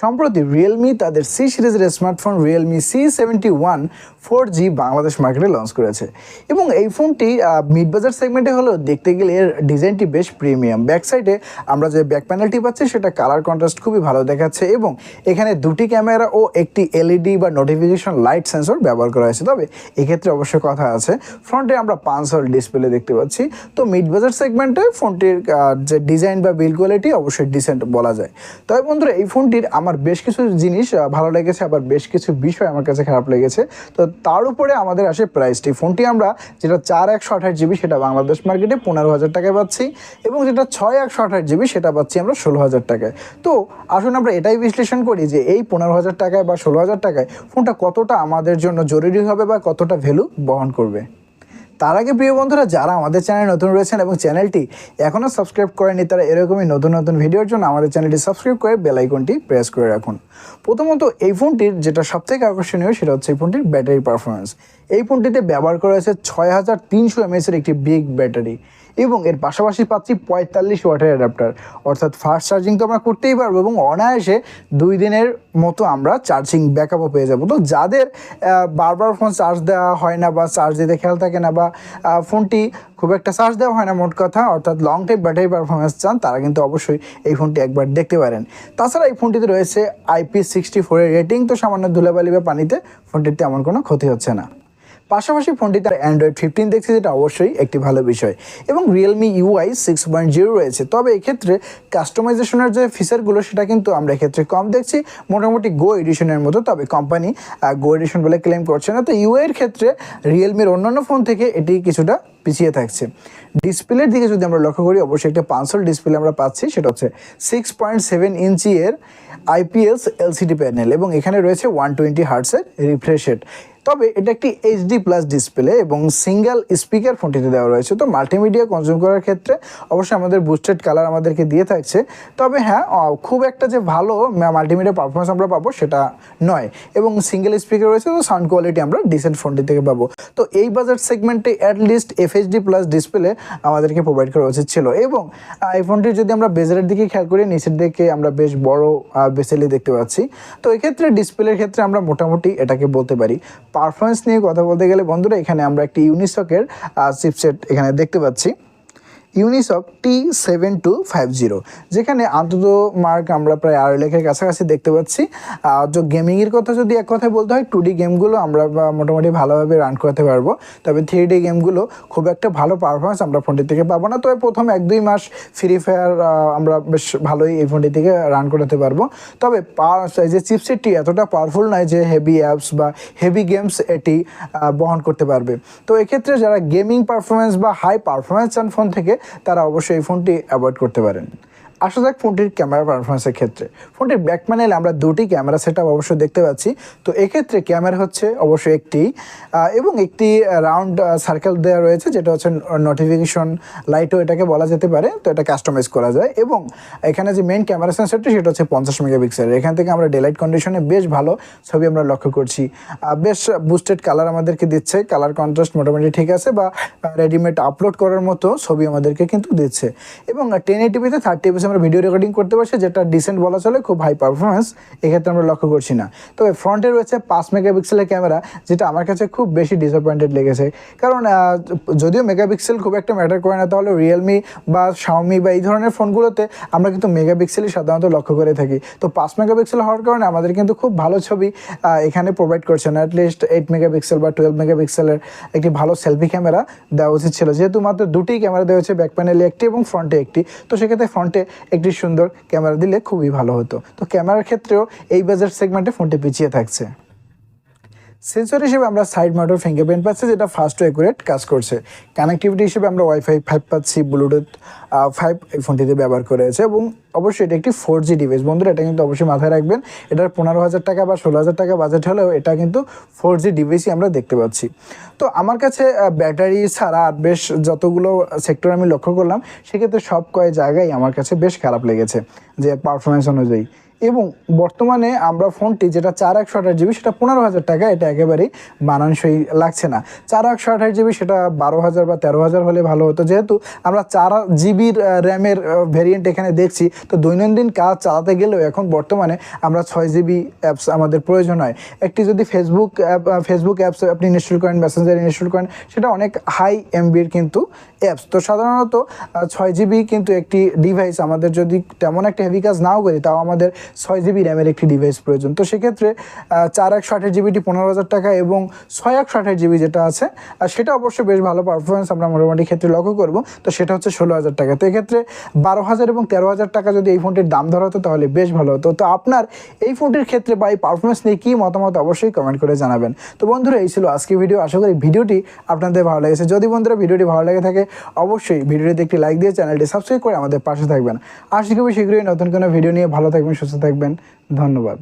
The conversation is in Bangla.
সম্প্রতি রিয়েলমি তাদের সি সিরিজের smartphone Realme C seventy one four G Bangladesh মার্কেটে লঞ্চ করেছে। এবং এই ফোনটি মিড বাজার সেগমেন্টে হলেও দেখতে গেলে এর ডিজাইনটি বেশ প্রিমিয়াম ব্যাক সাইডে আমরা যে ব্যাক প্যানেলটি পাচ্ছি, সেটা কালার কন্ট্রাস্ট খুবই ভালো দেখাচ্ছে এবং এখানে দুটি ক্যামেরা ও একটি এলইডি বা নোটিফিকেশন লাইট সেন্সর ব্যবহার করা হয়েছে। তবে এক্ষেত্রে অবশ্যই কথা আছে ফ্রন্টে আমরা পাঁচ হল ডিসপ্লে দেখতে পাচ্ছি। তো মিড বাজার সেগমেন্টে ফোনটির যে ডিজাইন বা বিল কোয়ালিটি অবশ্যই ডিসেন্ট বলা যায়। তবে বন্ধুরা, এই ফোনটির আমার বেশ কিছু জিনিস ভালো লেগেছে, আবার বেশ কিছু বিষয় আমার কাছে খারাপ লেগেছে। তো তার উপরে আমাদের আসে প্রাইসটি ফোনটি আমরা যেটা চার একশো আঠাশ জিবি সেটা বাংলাদেশ মার্কেটে পনেরো হাজার টাকায় পাচ্ছি এবং যেটা ছয় একশো আঠাশ জিবি সেটা পাচ্ছি আমরা ষোলো হাজার টাকায়। তো আসুন আমরা এটাই বিশ্লেষণ করি যে এই পনেরো হাজার টাকায় বা ষোলো হাজার টাকায় ফোনটা কতটা আমাদের জন্য জরুরি হবে বা কতটা ভ্যালু বহন করবে। তার আগে প্রিয় বন্ধুরা, যারা আমাদের চ্যানেলে নতুন রয়েছেন এবং চ্যানেলটি এখনও সাবস্ক্রাইব করেনি তারা এরকমই নতুন নতুন ভিডিওর জন্য আমাদের চ্যানেলটি সাবস্ক্রাইব করে বেলাইকনটি প্রেস করে রাখুন। প্রথমত এই ফোনটির যেটা সবথেকে আকর্ষণীয় সেটা হচ্ছে এই ফোনটির ব্যাটারি পারফরমেন্স এই ফোনটিতে ব্যবহার করা হয়েছে ছয় হাজার তিনশো এমএসের একটি বিগ ব্যাটারি এবং এর পাশাপাশি পাচ্ছি পঁয়তাল্লিশ ওয়াটের অ্যাডাপ্টার অর্থাৎ ফাস্ট চার্জিং তো আমরা করতেই পারব এবং অনায়াসে দুই দিনের মতো আমরা চার্জিং ব্যাকআপও পেয়ে যাব। তো যাদের বারবার ফোন চার্জ দেওয়া হয় না বা চার্জ দিতে খেয়াল থাকে না বা ফোনটি খুব একটা চার্জ দেওয়া হয় না মোট কথা, অর্থাৎ লং টাইম ব্যাটারি পারফরমেন্স চান, তারা কিন্তু অবশ্যই এই ফোনটি একবার দেখতে পারেন। তাছাড়া এই ফোনটিতে রয়েছে আইপি সিক্সটি ফোরের রেটিং তো সামান্য ধুলাবালি বা পানিতে ফোনটির তেমন কোনো ক্ষতি হচ্ছে না। পাশাপাশি ফোনটিতে অ্যান্ড্রয়েড ফিফটিন দেখছি, যেটা অবশ্যই একটি ভালো বিষয়। এবং Realme UI six point zero রয়েছে। তবে এক্ষেত্রে কাস্টমাইজেশনের যে ফিচারগুলো সেটা কিন্তু আমরা এক্ষেত্রে কম দেখছি। মোটামুটি গো এডিশনের মতো। তবে কোম্পানি গো এডিশন বলে ক্লেম করছে না। তো ইউআই এর ক্ষেত্রে রিয়েলমির অন্যান্য ফোন থেকে এটি কিছুটা পিছিয়ে থাকছে। ডিসপ্লের দিকে যদি আমরা লক্ষ্য করি, অবশ্যই একটা পাঁচশোল ডিসপ্লে আমরা পাচ্ছি। সেটা হচ্ছে সিক্স পয়েন্ট সেভেন ইঞ্চি এর আইপিএস এলসিডি প্যানেল এবং এখানে রয়েছে ওয়ান টোয়েন্টি হার্টসের রিফ্রেশ রেট তবে এটা একটি এইচডি প্লাস ডিসপ্লে এবং সিঙ্গেল স্পিকার ফোনটিতে দেওয়া রয়েছে। তো মাল্টিমিডিয়া কনজিউম করার ক্ষেত্রে অবশ্যই আমাদের বুস্টেড কালার আমাদেরকে দিয়ে থাকছে। তবে হ্যাঁ খুব একটা যে ভালো মাল্টিমিডিয়া পারফরমেন্স আমরা পাবো সেটা নয়। এবং সিঙ্গেল স্পিকার রয়েছে, তো সাউন্ড কোয়ালিটি আমরা ডিসেন্ট ফোনটি থেকে পাবো। তো এই বাজার সেগমেন্টে at least FHD plus display আমাদেরকে প্রোভাইড করা উচিত ছিল। এবং ফোনটির যদি আমরা বেজারের দিকে খেয়াল করি, নিচের দিকে আমরা বেশ বড় বেসেলি দেখতে পাচ্ছি। তো এক্ষেত্রে ডিসপ্লের ক্ষেত্রে আমরা মোটামুটি এটাকে বলতে পারি পারফরমেন্স নিয়ে কথা বলতে গেলে বন্ধুরা এখানে আমরা একটি ইউনিসকের চিপসেট এখানে দেখতে পাচ্ছি। Unisoc T seven two five zero যেখানে আন্তত মার্ক আমরা প্রায় আড়াই লাখের কাছাকাছি দেখতে পাচ্ছি। আর যে গেমিংয়ের কথা যদি এক কথায় বলতে হয় টু ডি গেমগুলো আমরা মোটামুটি ভালোভাবে রান করতে পারব। তবে থ্রি ডি গেমগুলো খুব একটা ভালো পারফরমেন্স আমরা ফোনটি থেকে পাবো না। তবে প্রথম এক দুই মাস ফ্রি ফায়ার আমরা বেশ ভালোই এই ফোনটি থেকে রান করাতে পারব। তবে যে চিপসেটটি এতটা পাওয়ারফুল নয় যে হেভি অ্যাপস বা হেভি গেমস এটি বহন করতে পারবে। তো এক্ষেত্রে যারা গেমিং পারফরমেন্স বা হাই পারফরমেন্স চান ফোন থেকে তারা অবশ্যই এই ফোনটি অ্যাভয়েড করতে পারেন। আসা যাক ফোনটির ক্যামেরা পারফরমেন্সের ক্ষেত্রে। ফোনটির ব্যাক প্যানেলে আমরা দুটি ক্যামেরা সেট অবশ্যই দেখতে পাচ্ছি। তো এক্ষেত্রে ক্যামেরা হচ্ছে অবশ্যই একটি এবং একটি রাউন্ড সার্কেল দেওয়া রয়েছে, যেটা হচ্ছে নোটিফিকেশন লাইটও এটাকে বলা যেতে পারে। তো এটা কাস্টমাইজ করা যায়। এবং এখানে যে মেইন ক্যামেরা সেন্সারটি সেটা হচ্ছে পঞ্চাশ মেগাপিক্সেল এখান থেকে আমরা ডেলাইট কন্ডিশনে বেশ ভালো ছবি আমরা লক্ষ্য করছি। বেশ বুস্টেড কালার আমাদেরকে দিচ্ছে। কালার কন্ট্রাস্ট মোটামুটি ঠিক আছে বা রেডিমেড আপলোড করার মতো ছবি আমাদেরকে কিন্তু দিচ্ছে। এবং টেন এইটিপিতে থার্টি এপিসে আমরা ভিডিও রেকর্ডিং করতে পারছি, যেটা ডিসেন্ট বলা চলে, খুব হাই পারফরমেন্স এক্ষেত্রে আমরা লক্ষ্য করছি না। তবে ফ্রন্টে রয়েছে পাঁচ মেগাপিক্সেলের ক্যামেরা যেটা আমার কাছে খুব বেশি ডিসঅ্যাপয়েন্টেড লেগেছে। কারণ যদিও মেগাপিক্সেল খুব একটা ম্যাটার করে না, তাহলে রিয়েলমি বা শাওমি বা এই ধরনের ফোনগুলোতে আমরা কিন্তু মেগাপিক্সেলই সাধারণত লক্ষ্য করে থাকি। তো পাঁচ মেগাপিক্সেল হওয়ার কারণে আমাদের কিন্তু খুব ভালো ছবি এখানে প্রোভাইড করছে না। অ্যাটলিস্ট এইট মেগাপিক্সেল বা টুয়েলভ মেগাপিক্সেলের একটি ভালো সেলফি ক্যামেরা দেওয়া উচিত ছিল। যেহেতু মাত্র দুটি ক্যামেরা দেওয়া হচ্ছে ব্যাক প্যানেলে একটি এবং ফ্রন্টে একটি। তো সেক্ষেত্রে ফ্রন্টে একটি সুন্দর ক্যামেরা দিলে খুবই ভালো হতো। তো ক্যামেরার ক্ষেত্রেও এই বাজার সেগমেন্টে ফোনটি পিছিয়ে থাকছে। সেন্সর হিসেবে আমরা সাইড মাউন্টেড ফিঙ্গারপ্রিন্ট পাচ্ছি, যেটা ফাস্ট ও অ্যাকুরেট কাজ করছে। কানেক্টিভিটি হিসেবে আমরা ওয়াইফাই ফাইভ পাচ্ছি ব্লুটুথ ফাইভ এই ফোনটিতে ব্যবহার করেছে এবং অবশ্যই এটা একটি ফোর জি ডিভাইস বন্ধুরা, এটা কিন্তু অবশ্যই মাথায় রাখবেন, এটার পনেরো হাজার টাকা বা ষোলো হাজার টাকা বাজেট হলেও এটা কিন্তু ফোর জি ডিভাইসই আমরা দেখতে পাচ্ছি। তো আমার কাছে ব্যাটারি ছাড়া আর বেশ যতগুলো সেক্টর আমি লক্ষ্য করলাম, সেক্ষেত্রে সব কয় জায়গায় আমার কাছে বেশ খারাপ লেগেছে, যে পারফরমেন্স অনুযায়ী। এবং বর্তমানে আমরা ফোনটি যেটা চার একশো আঠাশ জিবি, সেটা পনেরো হাজার টাকা, এটা একেবারেই মানানসই লাগছে না। চার একশো আঠাশ জিবি, সেটা বারো হাজার বা তেরো হাজার হলে ভালো হতো। যেহেতু আমরা চার জিবির র্যামের ভেরিয়েন্ট এখানে দেখছি, তো দৈনন্দিন কাজ চালাতে গেলেও এখন বর্তমানে আমরা ছয় জিবি অ্যাপস আমাদের প্রয়োজন হয়। একটি যদি ফেসবুক অ্যাপ ফেসবুক অ্যাপস আপনি ইনস্টল করেন মেসেঞ্জার ইনস্টল করেন, সেটা অনেক হাই এমবির কিন্তু অ্যাপস তো সাধারণত ছয় জিবি কিন্তু একটি ডিভাইস আমাদের যদি তেমন একটা হেভি কাজ নাও করি, তাও আমাদের ছয় জিবি র্যামের একটি ডিভাইস প্রয়োজন। তো সেক্ষেত্রে চার একশো আঠাশ জিবিটি পনেরো হাজার টাকা এবং ছয় একশো আঠাশ জিবি যেটা আছে সেটা অবশ্যই বেশ ভালো পারফরমেন্স আমরা মোটামুটি ক্ষেত্রে লক্ষ্য করব। তো সেটা হচ্ছে ষোলো হাজার টাকা। তো এক্ষেত্রে বারো হাজার এবং তেরো হাজার টাকা যদি এই ফোনটির দাম ধরা হতো, তাহলে বেশ ভালো হতো। তো আপনার এই ফোনটির ক্ষেত্রে বা এই পারফরমেন্স নিয়ে কী মতামত অবশ্যই কমেন্ট করে জানাবেন। তো বন্ধুরা, এই ছিল আজকে ভিডিও আশা করি ভিডিওটি আপনাদের ভালো লেগেছে। যদি বন্ধুরা ভিডিওটি ভালো লেগে থাকে, অবশ্যই ভিডিওটিতে একটি লাইক দিয়ে চ্যানেলটি সাবস্ক্রাইব করে আমাদের পাশে থাকবেন। আশা করি শীঘ্রই নতুন কোনো ভিডিও নিয়ে ভালো থাকবেন সুস্থ থাকবেন। ধন্যবাদ।